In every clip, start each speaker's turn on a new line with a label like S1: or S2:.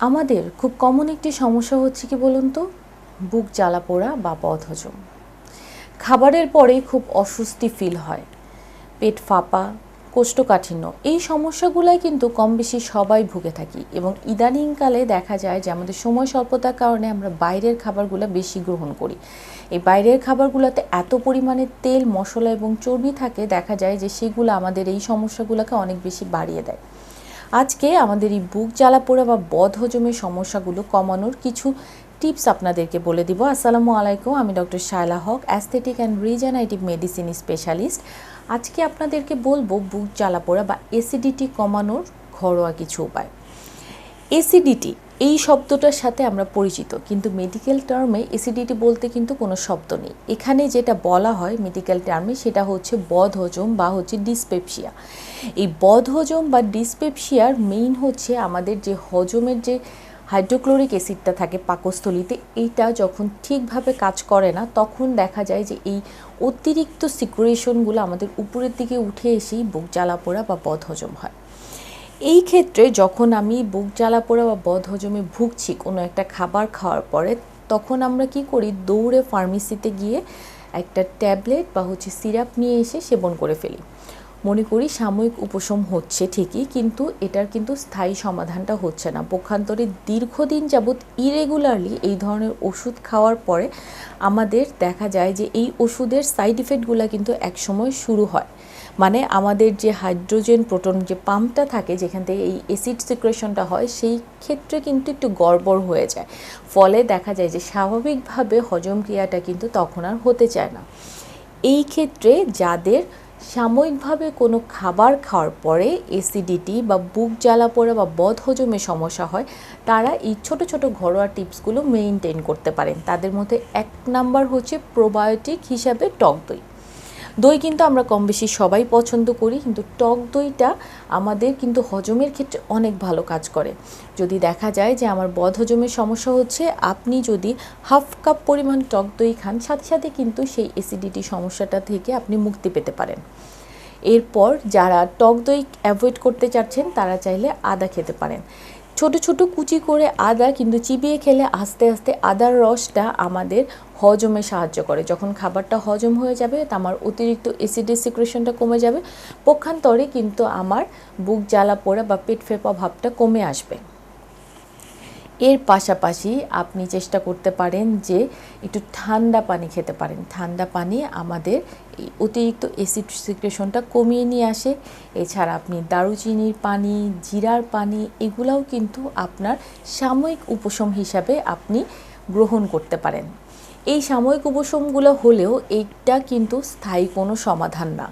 S1: আমাদের খুব কমন একটি সমস্যা হচ্ছে কি বলুন তো? বুক জ্বালা পোড়া বা বদহজম। খাবারের পরে খুব অস্বস্তি ফিল হয়। পেট ফাঁপা, কোষ্ঠকাঠিন্য, এই সমস্যাগুলাই কিন্তু কম বেশি সবাই ভুগে থাকি এবং ইদানিংকালে দেখা যায় যে আমাদের সময় স্বল্পতার কারণে আমরা বাইরের খাবারগুলো বেশি গ্রহণ করি। এই বাইরের খাবারগুলোতে এত পরিমাণে তেল, মশলা এবং চর্বি থাকে, দেখা যায় যে সেগুলো আমাদের এই সমস্যাগুলোকে অনেক বেশি বাড়িয়ে দেয়। আজকে আমাদের এই বুক জ্বালা পোড়া বা বদ হজমের সমস্যাগুলো কমানোর কিছু টিপস আপনাদেরকে বলে দিব। আসসালামু আলাইকুম, আমি doctor Shaila Haque aesthetic and regenerative medicine specialist আজকে আপনাদেরকে বলব বুক জ্বালা পোড়া বা এসিডিটি কমানোর ঘরোয়া কিছু উপায়। এসিডিটি এই শব্দটার সাথে আমরা পরিচিত, কিন্তু মেডিকেল টার্মে এসিডিটি বলতে কিন্তু কোনো শব্দ নেই। এখানে যেটা বলা হয় মেডিকেল টার্মে সেটা হচ্ছে বদহজম বা হচ্ছে ডিসপেপসিয়া এই বদহজম বা ডিসপেপসিয়ার মেইন হচ্ছে আমাদের যে হজমের যে হাইড্রোক্লোরিক অ্যাসিডটা থাকে পাকস্থলিতে, এইটা যখন ঠিকভাবে কাজ করে না, তখন দেখা যায় যে এই অতিরিক্ত সিকুরেশনগুলো আমাদের উপরের দিকে উঠে এসেই বুক জ্বালা পোড়া বা বদহজম হয়। এই ক্ষেত্রে যখন আমি বুক জ্বালা পোড়া বা বদহজমে ভুগছি কোনো একটা খাবার খাওয়ার পরে, তখন আমরা কি করি? দৌড়ে ফার্মেসিতে গিয়ে একটা ট্যাবলেট বা হচ্ছে সিরাপ নিয়ে এসে সেবন করে ফেলি। মনে করি সাময়িক উপশম হচ্ছে ঠিকই, কিন্তু এটার কিন্তু স্থায়ী সমাধানটা হচ্ছে না। পক্ষান্তরে দীর্ঘদিন যাবৎ ইরেগুলারলি এই ধরনের ওষুধ খাওয়ার পরে আমাদের দেখা যায় যে এই ওষুধের সাইড ইফেক্টগুলো কিন্তু একসময় শুরু হয়। মানে আমাদের যে হাইড্রোজেন প্রোটন যে পাম্পটা থাকে যেখান থেকে এই অ্যাসিড সিক্রেশনটা হয়, সেই ক্ষেত্রে কিন্তু একটু গড়বড় হয়ে যায়। ফলে দেখা যায় যে স্বাভাবিকভাবে হজম ক্রিয়াটা কিন্তু তখন আর হতে চায় না। এই ক্ষেত্রে যাদের সাময়িকভাবে কোনো খাবার খাওয়ার পরে এসিডিটি বা বুক জ্বালা পড়া বা বদহজমের সমস্যা হয়, তারা এই ছোট ছোট ঘরোয়া টিপসগুলো মেনটেন করতে পারেন। তাদের মধ্যে এক নাম্বার হচ্ছে প্রোবায়োটিক হিসাবে টক দই। দই কিন্তু আমরা কম বেশি সবাই পছন্দ করি, কিন্তু টক দইটা আমাদের কিন্তু হজমের ক্ষেত্রে অনেক ভালো কাজ করে। যদি দেখা যায় যে আমার বদ হজমের সমস্যা হচ্ছে, আপনি যদি হাফ কাপ পরিমাণ টক দই খান, সাথে সাথে কিন্তু সেই অ্যাসিডিটি সমস্যাটা থেকে আপনি মুক্তি পেতে পারেন। এরপর যারা টক দই অ্যাভয়েড করতে চাচ্ছেন, তারা চাইলে আদা খেতে পারেন। ছোট ছোট কুচি করে আদা কিন্তু চিবিয়ে খেলে আস্তে আস্তে আদার রসটা আমাদের হজমে সাহায্য করে। যখন খাবারটা হজম হয়ে যাবে আমার অতিরিক্ত অ্যাসিডের সিক্রেশনটা কমে যাবে। পক্ষান্তরে কিন্তু আমার বুক জ্বালা পোড়া বা পেট ফেপা ভাবটা কমে আসবে। এর পাশাপাশি আপনি চেষ্টা করতে পারেন যে একটু ঠান্ডা পানি খেতে পারেন। ঠান্ডা পানি আমাদের অতিরিক্ত অ্যাসিড সিক্রেশনটা কমিয়ে নিয়ে আসে। এছাড়া আপনি দারুচিনির পানি, জিরার পানি, এগুলাও কিন্তু আপনার সাময়িক উপশম হিসাবে আপনি গ্রহণ করতে পারেন। এই সাময়িক উপশমগুলো হলেও এইটা কিন্তু স্থায়ী কোনো সমাধান না।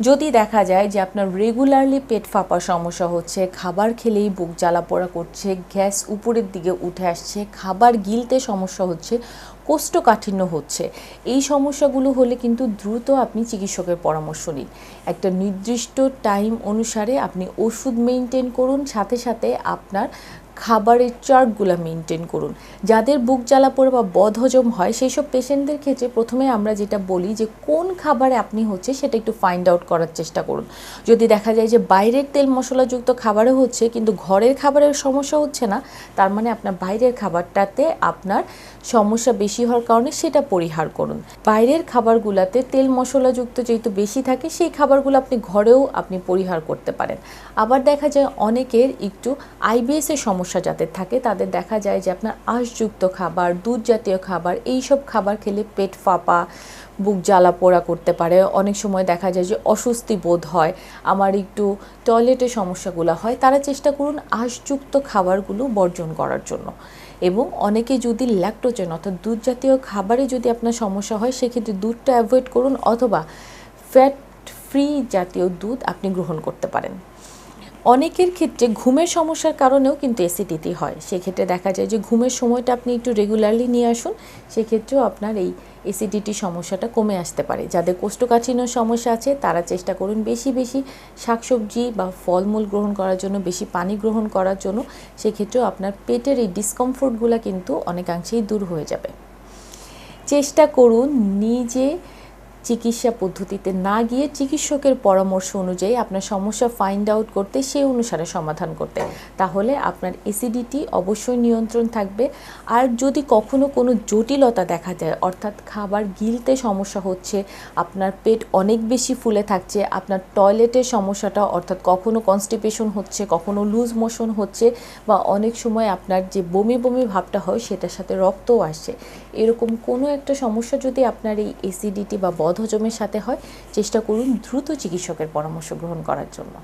S1: যদি দেখা যায় যে আপনার রেগুলারলি পেট ফাঁপার সমস্যা হচ্ছে, খাবার খেলেই বুক জ্বালা পোড়া করছে, গ্যাস উপরের দিকে উঠে আসছে, খাবার গিলতে সমস্যা হচ্ছে কোষ্ঠকাঠিন্য হচ্ছে। এই সমস্যাগুলো হলে কিন্তু দ্রুত আপনি চিকিৎসকের পরামর্শ নিন। একটা নির্দিষ্ট টাইম অনুসারে আপনি ওষুধ মেনটেন করুন, সাথে সাথে আপনার খাবারের চার্টগুলো মেনটেন করুন। যাদের বুক জ্বালা পড়ে বা বদহজম হয় সেই সব পেশেন্টদের ক্ষেত্রে প্রথমে আমরা যেটা বলি যে, কোন খাবারে আপনি হচ্ছে সেটা একটু ফাইন্ড আউট করার চেষ্টা করুন। যদি দেখা যায় যে, বাইরের তেল মশলাযুক্ত খাবারে হচ্ছে, কিন্তু ঘরের খাবারের সমস্যা হচ্ছে না, তার মানে আপনার বাইরের খাবারটাতে আপনার সমস্যা বেশি হওয়ার কারণে সেটা পরিহার করুন। বাইরের খাবারগুলোতে তেল মশলাযুক্ত যেহেতু বেশি থাকে, সেই খাবারগুলো আপনি ঘরেও আপনি পরিহার করতে পারেন। আবার দেখা যায় অনেকের একটু আইবিএসের সমস্যা যাদের থাকে, তাদের দেখা যায় যে আপনার আঁশযুক্ত খাবার, দুধ জাতীয় খাবার এই সব খাবার খেলে পেট ফাঁপা, বুক জ্বালা পোড়া করতে পারে। অনেক সময় দেখা যায় যে অস্বস্তি বোধ হয়। আমার একটু টয়লেটের সমস্যাগুলো হয়, তারা চেষ্টা করুন আঁশযুক্ত খাবারগুলো বর্জন করার জন্য। এবং অনেকে যদি ল্যাক্টোজেন অর্থাৎ দুধ জাতীয় খাবারে যদি আপনার সমস্যা হয়, সেক্ষেত্রে দুধটা অ্যাভয়েড করুন অথবা ফ্যাট ফ্রি জাতীয় দুধ আপনি গ্রহণ করতে পারেন। অনেকের ক্ষেত্রে ঘুমের সমস্যার কারণেও কিন্তু অ্যাসিডিটি হয়। সেক্ষেত্রে দেখা যায় যে ঘুমের সময়টা আপনি একটু রেগুলারলি নিয়ে আসুন, সেক্ষেত্রেও আপনার এই অ্যাসিডিটি সমস্যাটা কমে আসতে পারে। যাদের কোষ্ঠকাঠিন্য সমস্যা আছে, তারা চেষ্টা করুন বেশি বেশি শাকসবজি বা ফলমূল গ্রহণ করার জন্য, বেশি পানি গ্রহণ করার জন্য। সেক্ষেত্রেও আপনার পেটের এই ডিসকমফোর্টগুলো কিন্তু অনেকাংশেই দূর হয়ে যাবে। চেষ্টা করুন নিজে চিকিৎসা পদ্ধতিতে না গিয়ে চিকিৎসকের পরামর্শ অনুযায়ী আপনার সমস্যা ফাইন্ড আউট করতে সেই অনুসারে সমাধান করতে। তাহলে আপনার অ্যাসিডিটি অবশ্যই নিয়ন্ত্রণ থাকবে। আর যদি কখনো কোনো জটিলতা দেখা যায়, অর্থাৎ খাবার গিলতে সমস্যা হচ্ছে, আপনার পেট অনেক বেশি ফুলে থাকছে, আপনার টয়লেটের সমস্যাটা, অর্থাৎ কখনো কনস্টিপেশন হচ্ছে, কখনো লুজ মোশন হচ্ছে, বা অনেক সময় আপনার যে বমি বমি ভাবটা হয়, সেটার সাথে রক্তও আসে এরকম কোনো একটা সমস্যা যদি আপনার এই অ্যাসিডিটি বা বদহজমের সাথে হয়। চেষ্টা করুন দ্রুত চিকিৎসকের পরামর্শ গ্রহণ করার জন্য।